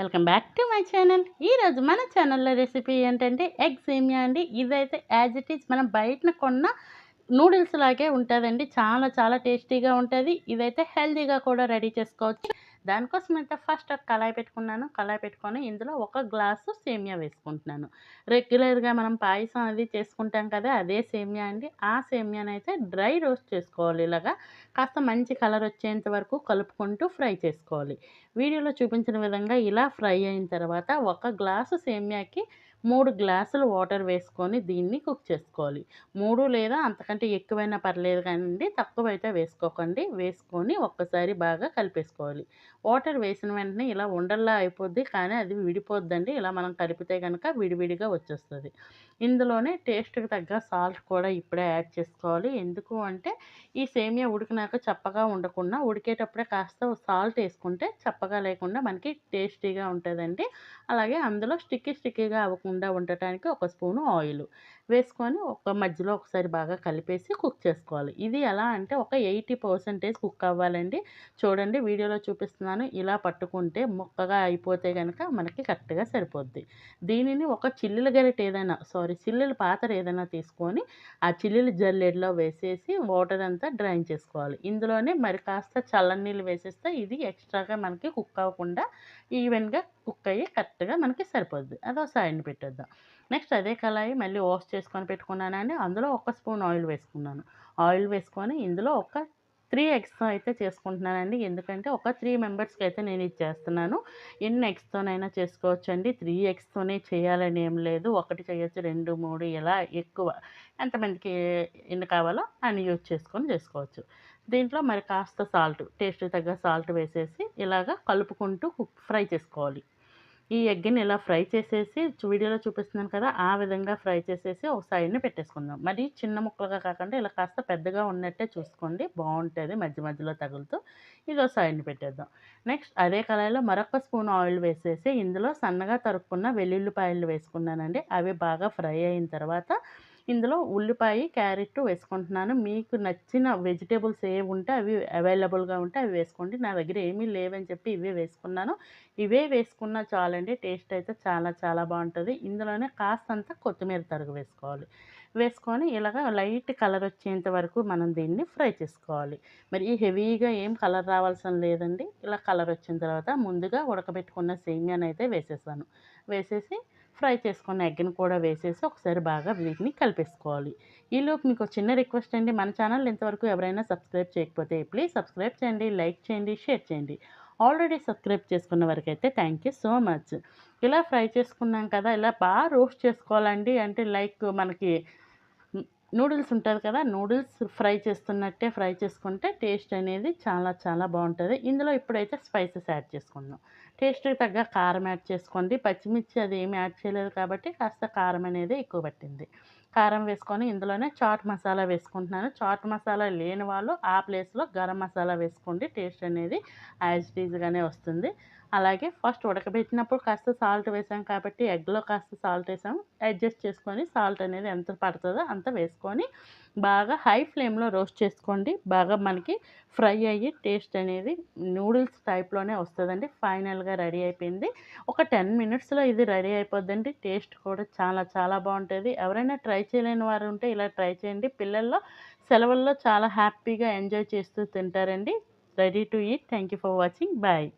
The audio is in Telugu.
Welcome back to my channel. ఈరోజు మన ఛానల్లో రెసిపీ ఏంటంటే ఎగ్ సేమియా అండి. ఇదైతే యాజ్ ఇట్ ఈజ్ మనం బయటన కొన్న నూడిల్స్ లాగే ఉంటుందండి. చాలా చాలా టేస్టీగా ఉంటుంది. ఇదైతే హెల్తీగా కూడా రెడీ చేసుకోవచ్చు. దానికోసం అయితే ఫస్ట్ ఒక కళాయి పెట్టుకున్నాను. కళాయి పెట్టుకొని ఇందులో ఒక గ్లాసు సేమియా వేసుకుంటున్నాను. రెగ్యులర్గా మనం పాయసం అది చేసుకుంటాం కదా అదే సేమియా అండి. ఆ సేమియానైతే డ్రై రోస్ట్ చేసుకోవాలి ఇలాగా. కాస్త మంచి కలర్ వచ్చేంత వరకు కలుపుకుంటూ ఫ్రై చేసుకోవాలి. వీడియోలో చూపించిన విధంగా ఇలా ఫ్రై అయిన తర్వాత ఒక గ్లాసు సేమియాకి మూడు గ్లాసులు వాటర్ వేసుకొని దీన్ని కుక్ చేసుకోవాలి. మూడు లేదా అంతకంటే ఎక్కువైనా పర్లేదు కానీ తక్కువ అయితే వేసుకోకండి. వేసుకొని ఒక్కసారి బాగా కలిపేసుకోవాలి. వాటర్ వేసిన వెంటనే ఇలా ఉండల్లా అయిపోద్ది కానీ అది విడిపోద్దండి. ఇలా మనం కలిపితే కనుక విడివిడిగా వచ్చేస్తుంది. ఇందులోనే టేస్ట్కి తగ్గ సాల్ట్ కూడా ఇప్పుడే యాడ్ చేసుకోవాలి. ఎందుకు అంటే ఈ సేమియా ఉడికినాక చప్పగా ఉండకుండా ఉడికేటప్పుడే కాస్త సాల్ట్ వేసుకుంటే చప్పగా లేకుండా మనకి టేస్టీగా ఉంటుందండి. అలాగే అందులో స్టిక్కీ స్టిక్కీగా అవ్వకుండా ఉండటానికి ఒక స్పూను ఆయిల్. వేసుకొని ఒక మధ్యలో ఒకసారి బాగా కలిపేసి కుక్ చేసుకోవాలి. ఇది ఎలా అంటే ఒక ఎయిటీ పర్సెంటేజ్ కుక్ అవ్వాలండి. చూడండి వీడియోలో చూపిస్తున్నాను. ఇలా పట్టుకుంటే ముక్కగా అయిపోతే కనుక మనకి కరెక్ట్గా సరిపోద్ది. దీనిని ఒక చిల్లుల గరిట ఏదైనా సారీ చిల్లుల పాత్ర ఏదైనా తీసుకొని ఆ చిల్లుల జల్లెడలో వేసేసి వాటర్ అంతా డ్రైన్ చేసుకోవాలి. ఇందులోనే మరి కాస్త చల్లనీళ్ళు వేసేస్తే ఇది ఎక్స్ట్రాగా మనకి కుక్ అవ్వకుండా ఈవెన్గా కుక్ అయ్యి కరెక్ట్గా మనకి సరిపోద్ది. అదో సైడ్ని పెట్టేద్దాం. నెక్స్ట్ అదే కళాయి మళ్ళీ వాష్ చేసుకొని పెట్టుకున్నానండి అందులో ఒక స్పూన్ ఆయిల్ వేసుకున్నాను. ఆయిల్ వేసుకొని ఇందులో ఒక త్రీ ఎగ్స్తో అయితే చేసుకుంటున్నానండి ఎందుకంటే ఒక త్రీ మెంబర్స్కి అయితే నేను ఇది చేస్తున్నాను. ఎన్ని ఎగ్స్తోనైనా చేసుకోవచ్చండి. త్రీ ఎగ్స్తోనే చేయాలని ఏం లేదు. ఒకటి చేయొచ్చు రెండు మూడు ఇలా ఎక్కువ ఎంతమందికి ఎన్ని కావాలో అన్ని యూజ్ చేసుకొని చేసుకోవచ్చు. దీంట్లో మరి కాస్త సాల్ట్ టేస్ట్ తగ్గ సాల్ట్ వేసేసి ఇలాగ కలుపుకుంటూ కుక్ ఫ్రై చేసుకోవాలి. ఈ ఎగ్ని ఇలా ఫ్రై చేసేసి వీడియోలో చూపిస్తున్నాను కదా ఆ విధంగా ఫ్రై చేసేసి ఒక సైడ్ని పెట్టేసుకుందాం. మరి చిన్న ముక్కలుగా కాకుండా ఇలా కాస్త పెద్దగా ఉన్నట్టే చూసుకోండి. బాగుంటుంది మధ్య మధ్యలో తగులుతూ. ఇది ఒక సైడ్ని పెట్టేద్దాం. నెక్స్ట్ అదే కళాయిలో మరొక స్పూన్ ఆయిల్ వేసేసి ఇందులో సన్నగా తరుక్కున్న వెల్లుల్లిపాయలు వేసుకున్నానండి. అవి బాగా ఫ్రై అయిన తర్వాత ఇందులో ఉల్లిపాయ క్యారెట్ వేసుకుంటున్నాను. మీకు నచ్చిన వెజిటేబుల్స్ ఏవి ఉంటే అవి అవైలబుల్గా ఉంటే అవి వేసుకోండి. నా దగ్గర ఏమీ లేవని చెప్పి ఇవే వేసుకున్నాను. ఇవే వేసుకున్నా చాలండి టేస్ట్ అయితే చాలా చాలా బాగుంటుంది. ఇందులోనే కాస్తంత కొత్తిమీర తరుగు వేసుకోవాలి. వేసుకొని ఇలాగ లైట్ కలర్ వచ్చేంత వరకు మనం దీన్ని ఫ్రై చేసుకోవాలి. మరి ఈ హెవీగా ఏం కలర్ రావాల్సిన లేదండి. ఇలా కలర్ వచ్చిన తర్వాత ముందుగా ఉడకబెట్టుకున్న సేమియాని అయితే వేసేసాను. వేసేసి ఫ్రై చేసుకున్న ఎగ్ని కూడా వేసేసి ఒకసారి బాగా వీటిని కలిపేసుకోవాలి. ఈలోపు మీకు చిన్న రిక్వెస్ట్ అండి మన ఛానల్ ఇంతవరకు ఎవరైనా సబ్స్క్రైబ్ చేయకపోతే ప్లీజ్ సబ్స్క్రైబ్ చేయండి లైక్ చేయండి షేర్ చేయండి. ఆల్రెడీ సబ్స్క్రైబ్ చేసుకున్న వరకు అయితే థ్యాంక్ యూ సో మచ్. ఇలా ఫ్రై చేసుకున్నాం కదా ఇలా బాగా రోస్ట్ చేసుకోవాలండి అంటే లైక్ మనకి నూడిల్స్ ఉంటుంది కదా నూడిల్స్ ఫ్రై చేస్తున్నట్టే ఫ్రై చేసుకుంటే టేస్ట్ అనేది చాలా చాలా బాగుంటుంది. ఇందులో ఇప్పుడైతే స్పైసెస్ యాడ్ చేసుకుందాం. టేస్ట్కి తగ్గ కారం యాడ్ చేసుకోండి. పచ్చిమిర్చి అది ఏమి యాడ్ చేయలేదు కాబట్టి కాస్త కారం అనేది ఎక్కువ పట్టింది. కారం వేసుకొని ఇందులోనే చాట్ మసాలా వేసుకుంటున్నాను. చాట్ మసాలా లేని వాళ్ళు ఆ ప్లేస్లో గరం మసాలా వేసుకోండి. టేస్ట్ అనేది యాజ్ వస్తుంది. అలాగే ఫస్ట్ ఉడకబెట్టినప్పుడు కాస్త సాల్ట్ వేసాం కాబట్టి ఎగ్లో కాస్త సాల్ట్ వేసాం. అడ్జస్ట్ చేసుకొని సాల్ట్ అనేది ఎంత పడుతుందో అంత వేసుకొని బాగా హై ఫ్లేమ్లో రోస్ట్ చేసుకోండి. బాగా మనకి ఫ్రై అయ్యి టేస్ట్ అనేది నూడిల్స్ టైప్లోనే వస్తుందండి. ఫైనల్గా రెడీ అయిపోయింది. ఒక టెన్ మినిట్స్లో ఇది రెడీ అయిపోద్దండి. టేస్ట్ కూడా చాలా చాలా బాగుంటుంది. ఎవరైనా ట్రై ట్రై చేయలేని వారు ఉంటే ఇలా ట్రై చేయండి. పిల్లల్లో సెలవుల్లో చాలా హ్యాపీగా ఎంజాయ్ చేస్తూ తింటారండి. Ready to eat thank you for watching bye